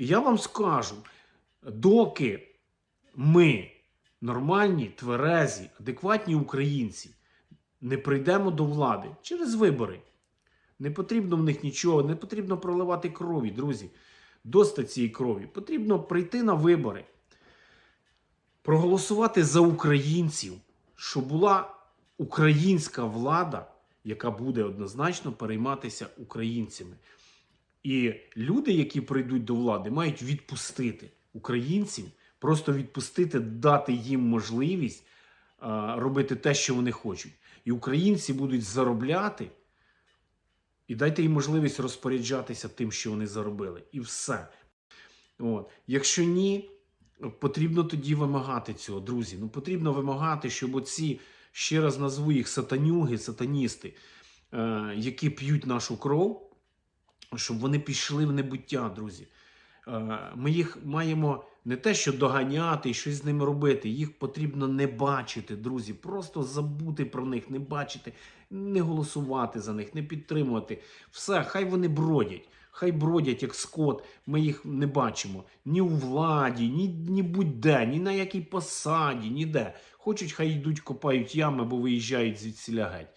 І я вам скажу, доки ми, нормальні, тверезі, адекватні українці, не прийдемо до влади через вибори. Не потрібно в них нічого, не потрібно проливати крові, друзі. Достать цієї крові. Потрібно прийти на вибори, проголосувати за українців, щоб була українська влада, яка буде однозначно перейматися українцями. І люди, які прийдуть до влади, мають відпустити українців, просто відпустити, дати їм можливість а, робити те, що вони хочуть. І українці будуть заробляти, і дайте їм можливість розпоряджатися тим, що вони заробили. І все. От. Якщо ні, потрібно тоді вимагати цього, друзі. Ну потрібно вимагати, щоб оці, ще раз назву їх сатанюги, сатаністи, е, які п'ють нашу кров, щоб вони пішли в небуття, друзі. Е, Ми їх маємо не те, що доганяти і щось з ними робити. Їх потрібно не бачити, друзі. Просто забути про них, не бачити, не голосувати за них, не підтримувати. Все, хай вони бродять. Хай бродять як скот, ми їх не бачимо ні у владі, ні, ні будь-де, ні на якій посаді, ніде. Хочуть, хай йдуть, копають ями або виїжджають звідсіля геть.